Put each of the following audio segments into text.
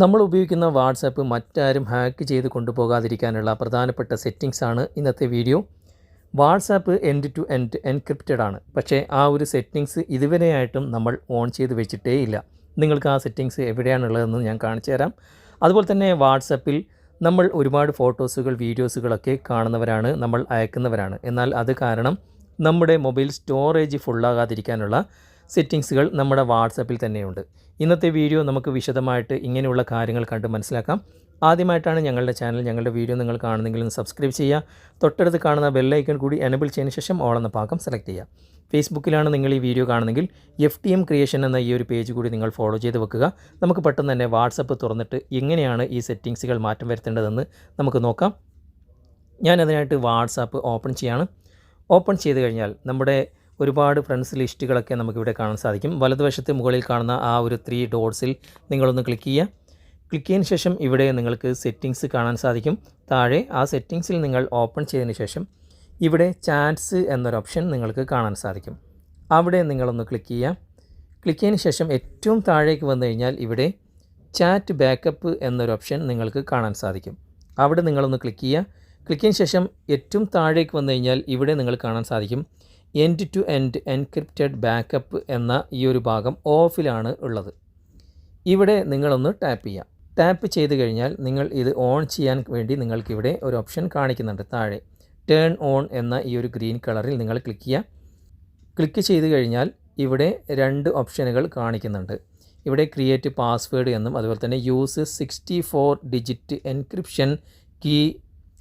നമ്മൾ ഉപയോഗിക്കുന്ന വാട്സാപ്പ് മറ്റാരും ഹാക്ക് ചെയ്ത് കൊണ്ടുപോകാതിരിക്കാനുള്ള പ്രധാനപ്പെട്ട സെറ്റിങ്സ് ആണ് ഇന്നത്തെ video WhatsApp end to end encrypted ആണ്. പക്ഷേ ആ ഒരു സെറ്റിങ്സ് ഇതുവരെയായിട്ടും നമ്മൾ ഓൺ ചെയ്ത് വെച്ചിട്ടേ ഇല്ല. നിങ്ങൾക്ക് ആ സെറ്റിങ്സ് എവിടെയാണുള്ളതെന്ന് ഞാൻ കാണിച്ചു തരാം. അതുപോലെ തന്നെ വാട്സപ്പിൽ നമ്മൾ ഒരുപാട് ഫോട്ടോസുകൾ വീഡിയോസുകളൊക്കെ കാണുന്നവരാണ് നമ്മൾ അയക്കുന്നവരാണ്. എന്നാൽ അത് കാരണം നമ്മുടെ മൊബൈൽ സ്റ്റോറേജ് ഫുള്ളാകാതിരിക്കാനുള്ള സെറ്റിങ്സുകൾ നമ്മുടെ വാട്സപ്പിൽ തന്നെയുണ്ട്. ഇന്നത്തെ വീഡിയോ നമുക്ക് വിശദമായിട്ട് ഇങ്ങനെയുള്ള കാര്യങ്ങൾ കണ്ട് മനസ്സിലാക്കാം. ആദ്യമായിട്ടാണ് ഞങ്ങളുടെ ചാനൽ ഞങ്ങളുടെ വീഡിയോ നിങ്ങൾ കാണുന്നെങ്കിൽ സബ്സ്ക്രൈബ് ചെയ്യുക. തൊട്ടടുത്ത് കാണുന്ന ബെല്ലൈക്കൺ കൂടി എനബിൾ ചെയ്തതിന് ശേഷം എന്ന ഭാഗം സെലക്ട് ചെയ്യുക. ഫേസ്ബുക്കിലാണ് നിങ്ങൾ ഈ വീഡിയോ കാണുന്നെങ്കിൽ എഫ് ടി എം ക്രിയേഷൻ എന്ന ഈ ഒരു പേജ് കൂടി നിങ്ങൾ ഫോളോ ചെയ്ത് വെക്കുക. നമുക്ക് പെട്ടെന്ന് തന്നെ വാട്സപ്പ് തുറന്നിട്ട് എങ്ങനെയാണ് ഈ സെറ്റിങ്സുകൾ മാറ്റം വരുത്തേണ്ടതെന്ന് നമുക്ക് നോക്കാം. ഞാനതിനായിട്ട് വാട്സാപ്പ് ഓപ്പൺ ചെയ്യാണ്. ഓപ്പൺ ചെയ്ത് കഴിഞ്ഞാൽ നമ്മുടെ ഒരുപാട് ഫ്രണ്ട്സ് ലിസ്റ്റുകളൊക്കെ നമുക്കിവിടെ കാണാൻ സാധിക്കും. വലതുവശത്ത് മുകളിൽ കാണുന്ന ആ ഒരു ത്രീ ഡോട്ട്സിൽ നിങ്ങളൊന്ന് ക്ലിക്ക് ചെയ്യുക. ക്ലിക്ക് ചെയ്തതിന് ശേഷം ഇവിടെ നിങ്ങൾക്ക് സെറ്റിങ്സ് കാണാൻ സാധിക്കും. താഴെ ആ സെറ്റിങ്സിൽ നിങ്ങൾ ഓപ്പൺ ചെയ്തതിന് ശേഷം ഇവിടെ ചാറ്റ്സ് എന്നൊരു ഓപ്ഷൻ നിങ്ങൾക്ക് കാണാൻ സാധിക്കും. അവിടെ നിങ്ങളൊന്ന് ക്ലിക്ക് ചെയ്യുക. ക്ലിക്ക് ചെയ്തതിന് ശേഷം ഏറ്റവും താഴേക്ക് വന്നു കഴിഞ്ഞാൽ ഇവിടെ ചാറ്റ് ബാക്കപ്പ് എന്നൊരു ഓപ്ഷൻ നിങ്ങൾക്ക് കാണാൻ സാധിക്കും. അവിടെ നിങ്ങളൊന്ന് ക്ലിക്ക് ചെയ്യുക. ക്ലിക്ക് ചെയ്തതിന് ശേഷം ഏറ്റവും താഴേക്ക് വന്നു കഴിഞ്ഞാൽ ഇവിടെ നിങ്ങൾ കാണാൻ സാധിക്കും. End to end encrypted backup എന്ന ഈ ഒരു ഭാഗം ഓഫിലാണ് ഉള്ളത്. ഇവിടെ നിങ്ങളൊന്ന് ടാപ്പ് ചെയ്യാം. ടാപ്പ് ചെയ്ത് കഴിഞ്ഞാൽ നിങ്ങൾ ഇത് ഓൺ ചെയ്യാൻ വേണ്ടി നിങ്ങൾക്കിവിടെ ഒരു ഓപ്ഷൻ കാണിക്കുന്നുണ്ട് താഴെ. ടേൺ ഓൺ എന്ന ഈ ഒരു ഗ്രീൻ കളറിൽ നിങ്ങൾ ക്ലിക്ക് ചെയ്യുക ക്ലിക്ക് ചെയ്ത് കഴിഞ്ഞാൽ ഇവിടെ രണ്ട് ഓപ്ഷനുകൾ കാണിക്കുന്നുണ്ട്. ഇവിടെ ക്രിയേറ്റ് പാസ്വേഡ് എന്നും അതുപോലെ തന്നെ use sixty four digit encryption key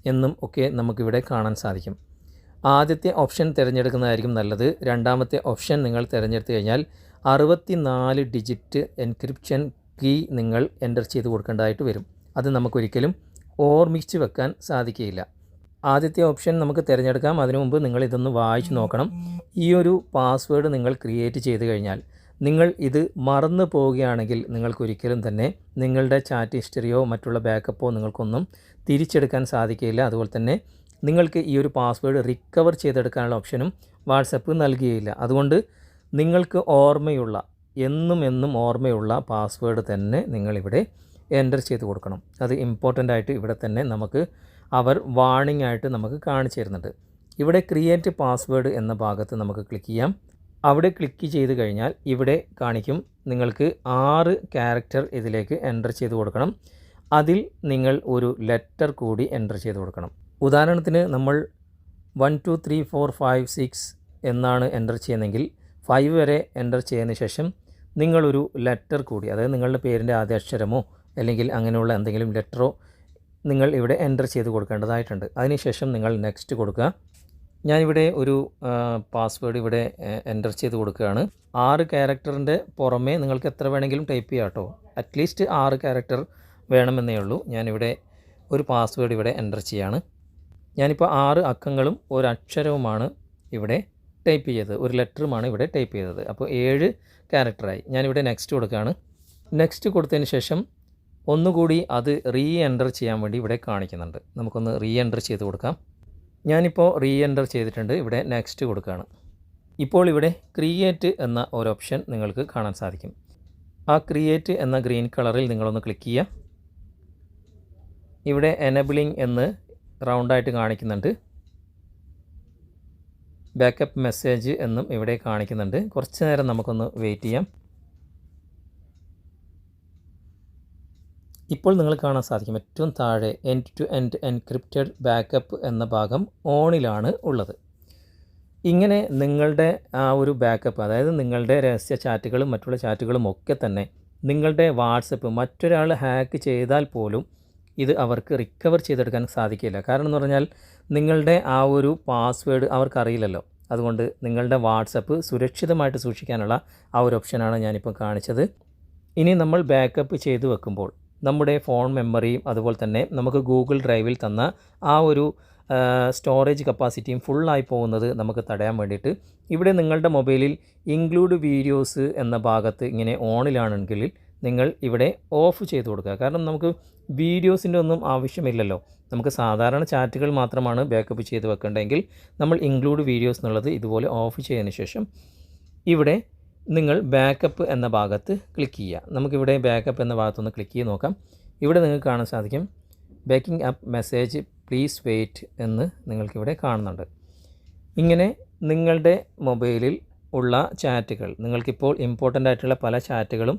എന്നും ഒക്കെ നമുക്കിവിടെ കാണാൻ സാധിക്കും. ആദ്യത്തെ ഓപ്ഷൻ തിരഞ്ഞെടുക്കുന്നതായിരിക്കും നല്ലത്. രണ്ടാമത്തെ ഓപ്ഷൻ നിങ്ങൾ തിരഞ്ഞെടുത്തു കഴിഞ്ഞാൽ അറുപത്തി നാല് ഡിജിറ്റ് എൻക്രിപ്ഷൻ കീ നിങ്ങൾ എന്റർ ചെയ്ത് കൊടുക്കേണ്ടതായിട്ട് വരും. അത് നമുക്കൊരിക്കലും ഓർമ്മിച്ച് വെക്കാൻ സാധിക്കുകയില്ല. ആദ്യത്തെ ഓപ്ഷൻ നമുക്ക് തിരഞ്ഞെടുക്കാം. അതിനു മുമ്പ് നിങ്ങൾ ഇതൊന്ന് വായിച്ചു നോക്കണം. ഈ ഒരു പാസ്വേഡ് നിങ്ങൾ ക്രിയേറ്റ് ചെയ്ത് കഴിഞ്ഞാൽ നിങ്ങൾ ഇത് മറന്നു പോവുകയാണെങ്കിൽ നിങ്ങൾക്കൊരിക്കലും തന്നെ നിങ്ങളുടെ ചാറ്റ് ഹിസ്റ്ററിയോ മറ്റുള്ള ബാക്കപ്പോ നിങ്ങൾക്കൊന്നും തിരിച്ചെടുക്കാൻ സാധിക്കില്ല അതുപോലെ തന്നെ നിങ്ങൾക്ക് ഈ ഒരു പാസ്വേഡ് റിക്കവർ ചെയ്തെടുക്കാനുള്ള ഓപ്ഷനും വാട്സപ്പ് നൽകുകയില്ല അതുകൊണ്ട് നിങ്ങൾക്ക് ഓർമ്മയുള്ള എന്നും എന്നും ഓർമ്മയുള്ള പാസ്വേഡ് തന്നെ നിങ്ങളിവിടെ എന്റർ ചെയ്ത് കൊടുക്കണം. അത് ഇമ്പോർട്ടന്റ് ആയിട്ട് ഇവിടെ തന്നെ നമുക്ക് അവർ വാണിംഗ് ആയിട്ട് നമുക്ക് കാണിച്ചു തരുന്നുണ്ട്. ഇവിടെ ക്രിയേറ്റ് പാസ്വേഡ് എന്ന ഭാഗത്ത് നമുക്ക് ക്ലിക്ക് ചെയ്യാം. അവിടെ ക്ലിക്ക് ചെയ്ത് കഴിഞ്ഞാൽ ഇവിടെ കാണിക്കും നിങ്ങൾക്ക് ആറ് ക്യാരക്ടർ ഇതിലേക്ക് എന്റർ ചെയ്ത് കൊടുക്കണം. അതിൽ നിങ്ങൾ ഒരു ലെറ്റർ കൂടി എന്റർ ചെയ്ത് കൊടുക്കണം. ഉദാഹരണത്തിന് നമ്മൾ one two three four five six എന്നാണ് എന്റർ ചെയ്യുന്നതെങ്കിൽ ഫൈവ് വരെ എന്റർ ചെയ്തതിന് ശേഷം നിങ്ങളൊരു ലെറ്റർ കൂടി അതായത് നിങ്ങളുടെ പേരിന്റെ ആദ്യ അക്ഷരമോ അല്ലെങ്കിൽ അങ്ങനെയുള്ള എന്തെങ്കിലും ലെറ്ററോ നിങ്ങൾ ഇവിടെ എന്റർ ചെയ്ത് കൊടുക്കേണ്ടതായിട്ടുണ്ട്. അതിനുശേഷം നിങ്ങൾ നെക്സ്റ്റ് കൊടുക്കുക. ഞാനിവിടെ ഒരു പാസ്വേഡ് ഇവിടെ എന്റർ ചെയ്ത് കൊടുക്കുകയാണ്. ആറ് ക്യാരക്ടറിന്റെ പുറമേ നിങ്ങൾക്ക് എത്ര വേണമെങ്കിലും ടൈപ്പ് ചെയ്യാം കേട്ടോ. അറ്റ്ലീസ്റ്റ് ആറ് ക്യാരക്ടർ വേണമെന്നേ ഉള്ളൂ. ഞാനിവിടെ ഒരു പാസ്വേഡ് ഇവിടെ എന്റർ ചെയ്യാണ്. ഞാനിപ്പോൾ ആറ് അക്കങ്ങളും ഒരക്ഷരവുമാണ് ഇവിടെ ടൈപ്പ് ചെയ്തത്. ഒരു ലെറ്ററുമാണ് ഇവിടെ ടൈപ്പ് ചെയ്തത്. അപ്പോൾ ഏഴ് ക്യാരക്ടറായി. ഞാനിവിടെ നെക്സ്റ്റ് കൊടുക്കുകയാണ്. നെക്സ്റ്റ് കൊടുത്തതിന് ശേഷം ഒന്നുകൂടി അത് റീ എന്റർ ചെയ്യാൻ വേണ്ടി ഇവിടെ കാണിക്കുന്നുണ്ട്. നമുക്കൊന്ന് റീ എന്റർ ചെയ്ത് കൊടുക്കാം. ഞാനിപ്പോൾ റീ എന്റർ ചെയ്തിട്ടുണ്ട്. ഇവിടെ നെക്സ്റ്റ് കൊടുക്കുകയാണ്. ഇപ്പോൾ ഇവിടെ ക്രിയേറ്റ് എന്ന ഒരു ഓപ്ഷൻ നിങ്ങൾക്ക് കാണാൻ സാധിക്കും. ആ ക്രിയേറ്റ് എന്ന ഗ്രീൻ കളറിൽ നിങ്ങളൊന്ന് ക്ലിക്ക് ചെയ്യുക. ഇവിടെ എനബിളിംഗ് എന്ന് റൗണ്ടായിട്ട് കാണിക്കുന്നുണ്ട്. ബാക്കപ്പ് മെസ്സേജ് എന്നും ഇവിടെ കാണിക്കുന്നുണ്ട്. കുറച്ച് നേരം നമുക്കൊന്ന് വെയിറ്റ് ചെയ്യാം. ഇപ്പോൾ നിങ്ങൾ കാണാൻ സാധിക്കും ഏറ്റവും താഴെ end to end encrypted backup എന്ന ഭാഗം ഓണിലാണ് ഉള്ളത്. ഇങ്ങനെ നിങ്ങളുടെ ആ ഒരു ബാക്കപ്പ് അതായത് നിങ്ങളുടെ രഹസ്യ ചാറ്റുകളും മറ്റുള്ള ചാറ്റുകളും ഒക്കെ തന്നെ നിങ്ങളുടെ വാട്സപ്പ് മറ്റൊരാൾ ഹാക്ക് ചെയ്താൽ പോലും ഇത് അവർക്ക് റിക്കവർ ചെയ്തെടുക്കാൻ സാധിക്കില്ല. കാരണം എന്ന് പറഞ്ഞാൽ നിങ്ങളുടെ ആ ഒരു പാസ്വേഡ് അവർക്കറിയില്ലല്ലോ. അതുകൊണ്ട് നിങ്ങളുടെ വാട്സപ്പ് സുരക്ഷിതമായിട്ട് സൂക്ഷിക്കാനുള്ള ആ ഒരു ഓപ്ഷനാണ് ഞാനിപ്പോൾ കാണിച്ചത്. ഇനി നമ്മൾ ബാക്കപ്പ് ചെയ്തു വെക്കുമ്പോൾ നമ്മുടെ ഫോൺ മെമ്മറിയും അതുപോലെ തന്നെ നമുക്ക് ഗൂഗിൾ ഡ്രൈവിൽ തന്ന ആ ഒരു സ്റ്റോറേജ് കപ്പാസിറ്റിയും ഫുള്ളായി പോകുന്നത് നമുക്ക് തടയാൻ വേണ്ടിയിട്ട് ഇവിടെ നിങ്ങളുടെ മൊബൈലിൽ ഇൻക്ലൂഡ് വീഡിയോസ് എന്ന ഭാഗത്ത് ഇങ്ങനെ ഓണിലാണെങ്കിൽ നിങ്ങൾ ഇവിടെ ഓഫ് ചെയ്ത് കൊടുക്കുക. കാരണം നമുക്ക് വീഡിയോസിന്റെ ഒന്നും ആവശ്യമില്ലല്ലോ. നമുക്ക് സാധാരണ ചാറ്റുകൾ മാത്രമാണ് ബാക്കപ്പ് ചെയ്ത് വെക്കേണ്ടതെങ്കിൽ നമ്മൾ ഇൻക്ലൂഡ് വീഡിയോസ് എന്നുള്ളത് ഇതുപോലെ ഓഫ് ചെയ്തതിന് ശേഷം ഇവിടെ നിങ്ങൾ ബാക്കപ്പ് എന്ന ഭാഗത്ത് ക്ലിക്ക് ചെയ്യുക. നമുക്കിവിടെ ബാക്കപ്പ് എന്ന ഭാഗത്തൊന്ന് ക്ലിക്ക് ചെയ്ത് നോക്കാം. ഇവിടെ നിങ്ങൾക്ക് കാണാൻ സാധിക്കും backing up message please wait എന്ന് നിങ്ങൾക്കിവിടെ കാണുന്നുണ്ട്. ഇങ്ങനെ നിങ്ങളുടെ മൊബൈലിൽ ഉള്ള ചാറ്റുകൾ നിങ്ങൾക്കിപ്പോൾ ഇമ്പോർട്ടന്റ് ആയിട്ടുള്ള പല ചാറ്റുകളും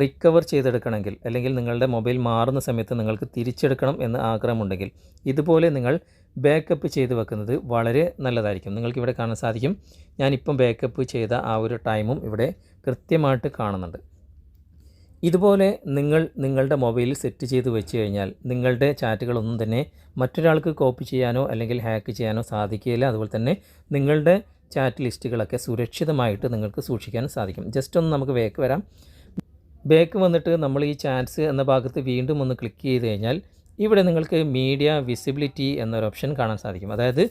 റിക്കവർ ചെയ്തെടുക്കണമെങ്കിൽ അല്ലെങ്കിൽ നിങ്ങളുടെ മൊബൈൽ മാറുന്ന സമയത്ത് നിങ്ങൾക്ക് തിരിച്ചെടുക്കണം എന്ന് ആഗ്രഹമുണ്ടെങ്കിൽ ഇതുപോലെ നിങ്ങൾ ബാക്കപ്പ് ചെയ്ത് വെക്കുന്നത് വളരെ നല്ലതായിരിക്കും. നിങ്ങൾക്കിവിടെ കാണാൻ സാധിക്കും. ഞാനിപ്പം ബാക്കപ്പ് ചെയ്ത ആ ഒരു ടൈമും ഇവിടെ കൃത്യമായിട്ട് കാണുന്നുണ്ട്. ഇതുപോലെ നിങ്ങൾ നിങ്ങളുടെ മൊബൈലിൽ സെറ്റ് ചെയ്ത് വെച്ച് കഴിഞ്ഞാൽ നിങ്ങളുടെ ചാറ്റുകളൊന്നും തന്നെ മറ്റൊരാൾക്ക് കോപ്പി ചെയ്യാനോ അല്ലെങ്കിൽ ഹാക്ക് ചെയ്യാനോ സാധിക്കുകയില്ല. അതുപോലെ തന്നെ നിങ്ങളുടെ ചാറ്റ് ലിസ്റ്റുകളൊക്കെ സുരക്ഷിതമായിട്ട് നിങ്ങൾക്ക് സൂക്ഷിക്കാൻ സാധിക്കും. ജസ്റ്റ് ഒന്ന് നമുക്ക് വേക്ക് വരാം. ബേക്ക് വന്നിട്ട് നമ്മൾ ഈ ചാറ്റ്സ് എന്ന ഭാഗത്ത് വീണ്ടും ഒന്ന് ക്ലിക്ക് ചെയ്ത് കഴിഞ്ഞാൽ ഇവിടെ നിങ്ങൾക്ക് മീഡിയ വിസിബിലിറ്റി എന്നൊരു ഓപ്ഷൻ കാണാൻ സാധിക്കും. അതായത്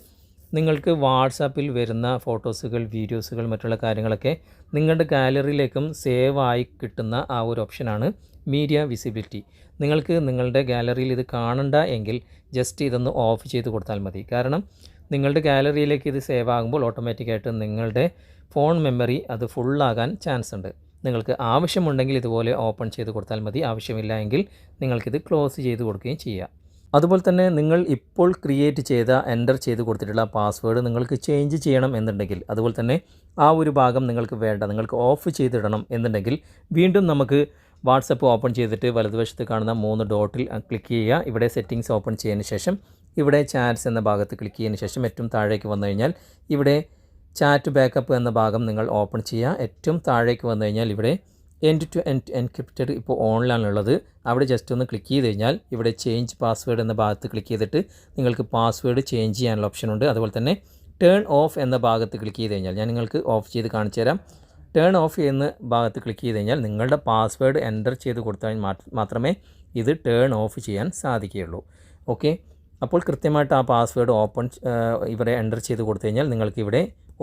നിങ്ങൾക്ക് വാട്സാപ്പിൽ വരുന്ന ഫോട്ടോസുകൾ വീഡിയോസുകൾ മറ്റുള്ള കാര്യങ്ങളൊക്കെ നിങ്ങളുടെ ഗാലറിയിലേക്കും സേവ് ആയി കിട്ടുന്ന ആ ഒരു ഓപ്ഷനാണ് മീഡിയ വിസിബിലിറ്റി നിങ്ങൾക്ക് നിങ്ങളുടെ ഗാലറിയിൽ ഇത് കാണണ്ട എങ്കിൽ ജസ്റ്റ് ഇതൊന്ന് ഓഫ് ചെയ്ത് കൊടുത്താൽ മതി. കാരണം നിങ്ങളുടെ ഗാലറിയിലേക്ക് ഇത് സേവ് ആകുമ്പോൾ ഓട്ടോമാറ്റിക്കായിട്ട് നിങ്ങളുടെ ഫോൺ മെമ്മറി അത് ഫുള്ളാകാൻ ചാൻസ് ഉണ്ട്. നിങ്ങൾക്ക് ആവശ്യമുണ്ടെങ്കിൽ ഇതുപോലെ ഓപ്പൺ ചെയ്ത് കൊടുത്താൽ മതി. ആവശ്യമില്ല എങ്കിൽ നിങ്ങൾക്കിത് ക്ലോസ് ചെയ്ത് കൊടുക്കുകയും ചെയ്യാം. അതുപോലെ തന്നെ നിങ്ങൾ ഇപ്പോൾ ക്രിയേറ്റ് ചെയ്ത എന്റർ ചെയ്ത് കൊടുത്തിട്ടുള്ള പാസ്വേഡ് നിങ്ങൾക്ക് ചേഞ്ച് ചെയ്യണം എന്നുണ്ടെങ്കിൽ അതുപോലെ തന്നെ ആ ഒരു ഭാഗം നിങ്ങൾക്ക് വേണ്ട നിങ്ങൾക്ക് ഓഫ് ചെയ്തിടണം എന്നുണ്ടെങ്കിൽ വീണ്ടും നമുക്ക് വാട്സപ്പ് ഓപ്പൺ ചെയ്തിട്ട് വലതുവശത്ത് കാണുന്ന മൂന്ന് ഡോട്ടിൽ ക്ലിക്ക് ചെയ്യുക. ഇവിടെ സെറ്റിങ്സ് ഓപ്പൺ ചെയ്തതിന് ശേഷം ഇവിടെ ചാറ്റ്സ് എന്ന ഭാഗത്ത് ക്ലിക്ക് ചെയ്തതിന് ശേഷം ഏറ്റവും താഴേക്ക് വന്നു കഴിഞ്ഞാൽ ഇവിടെ ചാറ്റ് ബാക്കപ്പ് എന്ന ഭാഗം നിങ്ങൾ ഓപ്പൺ ചെയ്യുക. ഏറ്റവും താഴേക്ക് വന്നു കഴിഞ്ഞാൽ ഇവിടെ എൻഡ് ടു എൻഡ് എൻക്രിപ്റ്റഡ് ഇപ്പോൾ ഓണിലാണുള്ളത് അവിടെ ജസ്റ്റ് ഒന്ന് ക്ലിക്ക് ചെയ്ത് കഴിഞ്ഞാൽ ഇവിടെ ചേഞ്ച് പാസ്വേഡ് എന്ന ഭാഗത്ത് ക്ലിക്ക് ചെയ്തിട്ട് നിങ്ങൾക്ക് പാസ്വേഡ് ചേഞ്ച് ചെയ്യാനുള്ള ഓപ്ഷൻ ഉണ്ട്. അതുപോലെ തന്നെ ടേൺ ഓഫ് എന്ന ഭാഗത്ത് ക്ലിക്ക് ചെയ്ത് കഴിഞ്ഞാൽ ഞാൻ നിങ്ങൾക്ക് ഓഫ് ചെയ്ത് കാണിച്ചു തരാം. ടേൺ ഓഫ് എന്ന ഭാഗത്ത് ക്ലിക്ക് ചെയ്ത് കഴിഞ്ഞാൽ നിങ്ങളുടെ പാസ്വേഡ് എന്റർ ചെയ്ത് കൊടുത്താൽ മാത്രമേ ഇത് ടേൺ ഓഫ് ചെയ്യാൻ സാധിക്കുകയുള്ളൂ. ഓക്കെ അപ്പോൾ കൃത്യമായിട്ട് ആ പാസ്വേഡ് ഓപ്പൺ ഇവിടെ എന്റർ ചെയ്ത് കൊടുത്തു കഴിഞ്ഞാൽ നിങ്ങൾക്ക് ഇവിടെ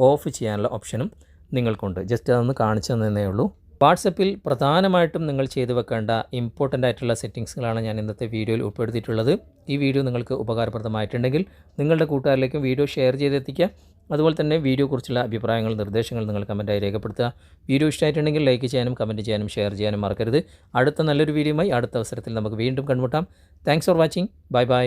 ഓഫ് ചെയ്യാനുള്ള ഓപ്ഷനും നിങ്ങൾക്കുണ്ട്. ജസ്റ്റ് അതൊന്ന് കാണിച്ചു തന്നേ ഉള്ളൂ. വാട്സപ്പിൽ പ്രധാനമായിട്ടും നിങ്ങൾ ചെയ്തു വെക്കേണ്ട ഇമ്പോർട്ടന്റ് ആയിട്ടുള്ള സെറ്റിങ്സുകളാണ് ഞാൻ ഇന്നത്തെ വീഡിയോയിൽ ഉൾപ്പെടുത്തിയിട്ടുള്ളത്. ഈ വീഡിയോ നിങ്ങൾക്ക് ഉപകാരപ്രദമായിട്ടുണ്ടെങ്കിൽ നിങ്ങളുടെ കൂട്ടുകാരിലേക്കും വീഡിയോ ഷെയർ ചെയ്തെത്തിക്കുക. അതുപോലെ തന്നെ വീഡിയോ കുറിച്ചുള്ള അഭിപ്രായങ്ങൾ നിർദ്ദേശങ്ങൾ നിങ്ങൾ കമന്റായി രേഖപ്പെടുത്തുക. വീഡിയോ ഇഷ്ടമായിട്ടുണ്ടെങ്കിൽ ലൈക്ക് ചെയ്യാനും കമന്റ് ചെയ്യാനും ഷെയർ ചെയ്യാനും മറക്കരുത്. അടുത്ത നല്ലൊരു വീഡിയോയുമായി അടുത്ത അവസരത്തിൽ നമുക്ക് വീണ്ടും കണ്ടുമുട്ടാം. Thanks for watching bye bye